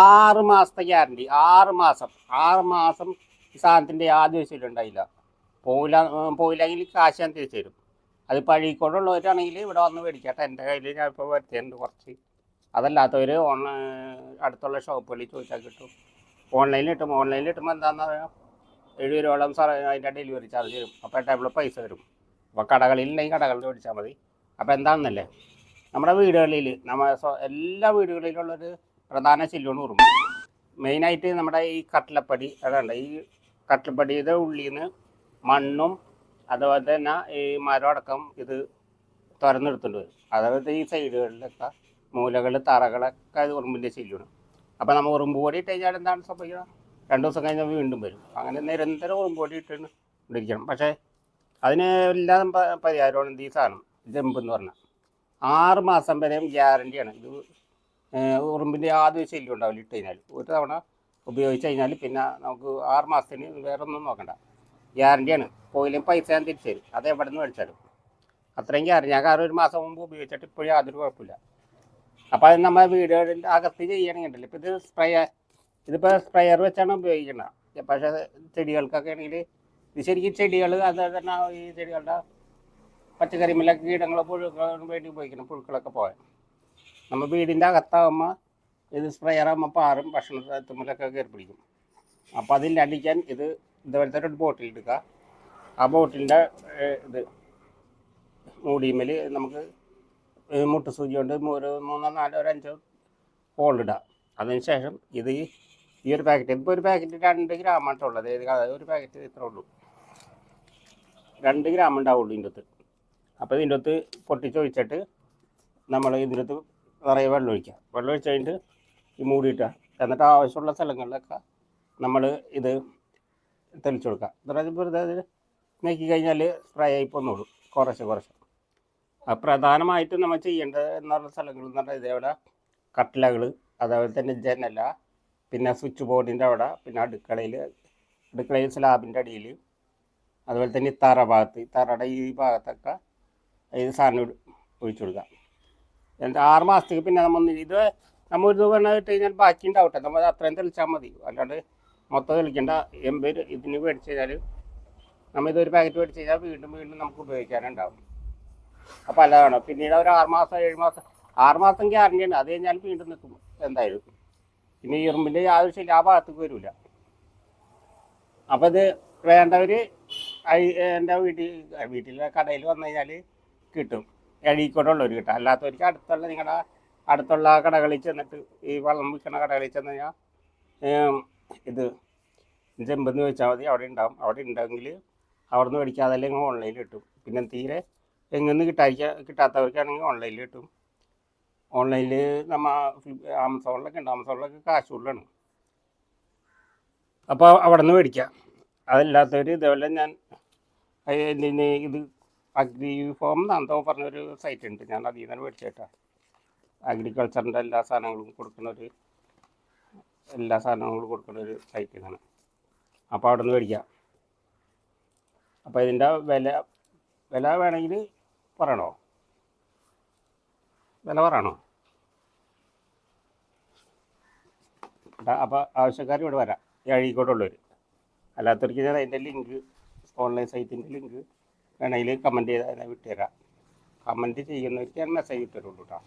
ആറ് മാസത്തെ ഗ്യാരണ്ടി ആറ് മാസം. ആറ് മാസം സാധനത്തിന്റെ യാതൊരു വിഷയം ഉണ്ടായില്ല. പോയില്ല പോയില്ലെങ്കിൽ കാശ് ഞാൻ തിരിച്ചു തരും. അത് പഴീക്കോടുള്ളവരാണെങ്കിൽ ഇവിടെ വന്ന് മേടിക്കട്ടെ. എന്റെ കയ്യിൽ ഞാൻ ഇപ്പോൾ വരുത്തിയുണ്ട് കുറച്ച്. അതല്ലാത്തവർ ഓൺലൈൻ അടുത്തുള്ള ഷോപ്പുകളിൽ ചോദിച്ചാൽ കിട്ടും. ഓൺലൈനിൽ കിട്ടും. ഓൺലൈനിൽ കിട്ടുമ്പോൾ എന്താണെന്ന് പറയാം എഴുപത് രൂപയോളം സാർ അതിന്റെ ഡെലിവറി ചാർജ് തരും അപ്പോൾ ടൈമിൽ പൈസ വരും. അപ്പോൾ കടകളിൽ ഉണ്ടെങ്കിൽ കടകളിൽ മേടിച്ചാൽ മതി. അപ്പോൾ എന്താണെന്നല്ലേ? നമ്മുടെ വീടുകളിൽ നമ്മ എല്ലാ വീടുകളിലുള്ളൊരു പ്രധാന ചില്ലുകൊണ്ട് ഉറുമ്പ് മെയിനായിട്ട് നമ്മുടെ ഈ കട്ടിലപ്പടി അതല്ല ഈ കട്ടിലപ്പടിയുടെ ഉള്ളിൽ നിന്ന് മണ്ണും അതുപോലെ തന്നെ ഈ മരം അടക്കം ഇത് തുറന്നെടുത്തുകൊണ്ട് വരും. അതായത് ഈ സൈഡുകളിലൊക്കെ മൂലകൾ തറകളൊക്കെ ഇത് ഉറുമ്പിന്റെ ശല്യമാണ് അപ്പോൾ നമ്മൾ ഉറുമ്പ് പൊടി ഇട്ട് കഴിഞ്ഞാൽ എന്താണ് സംഭവിക്കുക? രണ്ട് ദിവസം കഴിഞ്ഞാൽ വീണ്ടും വരും. അങ്ങനെ നിരന്തരം ഉറുമ്പ് പൊടി ഇട്ടിട്ട് ഇരിക്കണം. പക്ഷേ അതിന് എല്ലാം പരിഹാരമാണ് ഈ സാധനം. ജമ്പ് എന്ന് പറഞ്ഞാൽ ആറ് മാസം വരെയും ഗ്യാരണ്ടിയാണ്. ഇത് ഉറുമ്പിന്റെ യാതൊരു ശല്യം ഉണ്ടാവില്ല ഇട്ട് കഴിഞ്ഞാൽ ഒരു തവണ ഉപയോഗിച്ച് കഴിഞ്ഞാൽ പിന്നെ നമുക്ക് ആറ് മാസത്തിന് വേറെ ഒന്നും നോക്കണ്ട. ഗ്യാരണ്ടിയാണ്. പോയില്ലെങ്കിൽ പൈസ ഞാൻ തിരിച്ചു തരും. അത് എവിടെ നിന്ന് മേടിച്ചാലും. അത്രയും ഗ്യാരണ്ടി. ഞാൻ കാരണം ഒരു മാസം മുമ്പ് ഉപയോഗിച്ചിട്ട് ഇപ്പോഴും യാതൊരു കുഴപ്പമില്ല. അപ്പോൾ അത് നമ്മുടെ വീടുകളിൽ അകത്ത് ചെയ്യണമെങ്കിൽ ഇപ്പോൾ ഇത് സ്പ്രേ ഇതിപ്പോൾ സ്പ്രെയർ വെച്ചാണ് ഉപയോഗിക്കുന്നത് പക്ഷേ ചെടികൾക്കൊക്കെ ആണെങ്കിൽ ഇത് ശരിക്കും ചെടികൾ അത് തന്നെ ഈ ചെടികളുടെ പച്ചക്കറിമലൊക്കെ കീടങ്ങൾ പുഴുക്കളോ വേണ്ടി ഉപയോഗിക്കണം പുഴുക്കളൊക്കെ പോകാൻ നമ്മൾ വീടിന്റെ അകത്താകുമ്പോൾ ഇത് സ്പ്രേ ആകുമ്പോൾ പാറും ഭക്ഷണത്തുമ്മലൊക്കെ കയറി പിടിക്കും. അപ്പോൾ അടിക്കാൻ ഇത് ഇതുപോലത്തെ ഒരു ബോട്ടിൽ എടുക്കുക ആ ബോട്ടിലിന്റെ ഇത് മൂടിയുമ്മൽ നമുക്ക് മുട്ട് സൂചി കൊണ്ട് ഒരു മൂന്നോ നാലോ ഒരു അഞ്ചോ അതിന് ശേഷം ഇത് ഈ ഒരു പാക്കറ്റ് ഇപ്പോൾ ഒരു പാക്കറ്റ് രണ്ട് ഉള്ളത്. ഏത് അതായത് ഒരു പാക്കറ്റ് ഇത്ര ഉള്ളൂ. രണ്ട് ഗ്രാം ഉണ്ടാവുള്ളൂ ഇതിന്റെ അകത്ത്. അപ്പോൾ ഇതിന്റെ അകത്ത് പൊട്ടിച്ചൊഴിച്ചിട്ട് നമ്മൾ ഇതിന്റെ അകത്ത് നിറയെ വെള്ളമൊഴിക്കുക വെള്ളമൊഴിച്ച് കഴിഞ്ഞിട്ട് ഈ മൂടിയിട്ട. എന്നിട്ട് ആവശ്യമുള്ള സ്ഥലങ്ങളിലൊക്കെ നമ്മൾ ഇത് തെളിച്ചു കൊടുക്കുക എന്നിട്ട് വെറുതെ അത് നീക്കി കഴിഞ്ഞാൽ ഫ്രൈ ആയി പോന്നോളൂ. കുറച്ച് കുറച്ച്. പ്രധാനമായിട്ടും നമ്മൾ ചെയ്യേണ്ടത് എന്ന് പറഞ്ഞ സ്ഥലങ്ങൾ എന്ന് പറഞ്ഞാൽ ഇതേപോലെ കട്ടിലകൾ അതേപോലെ തന്നെ ജനല പിന്നെ സ്വിച്ച് ബോർഡിന്റെ അവിടെ പിന്നെ അടുക്കളയിൽ അടുക്കളയിൽ സ്ലാബിന്റെ അടിയിൽ അതുപോലെ തന്നെ തറ ഭാഗത്ത് തറയുടെ ഈ ഭാഗത്തൊക്കെ ഈ സാധനം ഒഴിച്ചു കൊടുക്കുക എന്നിട്ട് ആറ് മാസത്തേക്ക് പിന്നെ നമ്മൾ ഇത് നമ്മൾ ഒരു ദിവസം ഇട്ട് കഴിഞ്ഞാൽ ബാക്കി ഉണ്ടാവട്ടെ. നമ്മൾ അത്രയും തെളിച്ചാൽ മതി. അല്ലാണ്ട് മൊത്തം തെളിക്കേണ്ട. എൺപത് ഇതിന് മേടിച്ച് കഴിഞ്ഞാൽ നമ്മൾ ഇതൊരു പാക്കറ്റ് മേടിച്ച് കഴിഞ്ഞാൽ വീണ്ടും വീണ്ടും നമുക്ക് ഉപയോഗിക്കാനുണ്ടാവും. അപ്പോൾ അല്ലതാണ് പിന്നീട് ഒരു ആറ് മാസം ഏഴ് മാസം ആറ് മാസം ഉണ്ട്. അത് കഴിഞ്ഞാൽ വീണ്ടും നിൽക്കും എന്തായാലും. പിന്നെ ഇറുമ്പിന്റെ യാതൊരു ശല്യം ആ ഭാഗത്തേക്ക് വരില്ല അപ്പോൾ ഇത് വേണ്ടവർ എന്റെ വീട്ടിൽ വീട്ടിലെ കടയിൽ വന്നു കഴിഞ്ഞാൽ കിട്ടും. എഴീക്കോട്ടുള്ളവർ കിട്ടും. അല്ലാത്തവർക്ക് അടുത്തുള്ള നിങ്ങളുടെ അടുത്തുള്ള കടകളിൽ ചെന്നിട്ട് ഈ വെള്ളം വിൽക്കുന്ന കടകളിൽ ചെന്ന് കഴിഞ്ഞാൽ ഇത് ചെമ്പെന്ന് ചോദിച്ചാൽ മതി. അവിടെ ഉണ്ടാവും. അവിടെ ഉണ്ടെങ്കിൽ അവിടെ നിന്ന് മേടിക്കാതെ അല്ലെങ്കിൽ ഓൺലൈനിൽ കിട്ടും. പിന്നെ തീരെ എങ്ങനെ കിട്ടാതിരിക്ക കിട്ടാത്തവർക്കാണെങ്കിൽ ഓൺലൈനിൽ കിട്ടും. ഓൺലൈനിൽ നമ്മൾ ആമസോണിലൊക്കെ ഉണ്ട്. ആമസോണിലൊക്കെ കാശ് കൂടുതലാണ്. അപ്പോൾ അവിടെ നിന്ന് മേടിക്കാം. അതല്ലാത്തവർ ഇതേപോലെ ഞാൻ ഇത് അഗ്രി ഫോം എന്തോ പറഞ്ഞൊരു സൈറ്റ് ഉണ്ട് ഞാൻ അതിൽ നിന്ന് മേടിച്ചേട്ടാ അഗ്രികൾച്ചറിന്റെ എല്ലാ സാധനങ്ങളും കൊടുക്കുന്ന ഒരു എല്ലാ സാധനങ്ങളും കൊടുക്കുന്ന ഒരു സൈറ്റ് ഇതാണ് അപ്പോൾ അവിടെ നിന്ന് മേടിക്കാം. അപ്പോൾ ഇതിന്റെ വില വില വേണമെങ്കിൽ പറയണോ? വില പറയണോ? അപ്പോൾ ആവശ്യക്കാർ ഇവിടെ വരാം. ഈ അഴീക്കോട്ടുള്ളവർ അല്ലാത്തവർക്ക് ഞാൻ അതിന്റെ ലിങ്ക് ഓൺലൈൻ സൈറ്റിന്റെ ലിങ്ക് വേണമെങ്കിൽ കമന്റ് ചെയ്താൽ വിട്ടുതരാം. കമന്റ് ചെയ്യുന്നവർക്ക് ഞാൻ മെസ്സേജ് ഇട്ടുള്ളൂ കേട്ടോ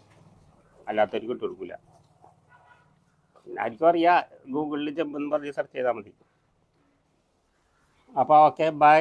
അല്ലാത്തവർക്ക് ഇട്ട് കൊടുക്കില്ല ആർക്കും അറിയാം ഗൂഗിളിൽ ജമ്പ് എന്ന് പറഞ്ഞ് സെർച്ച് ചെയ്താൽ മതി. അപ്പോൾ ഓക്കെ ബൈ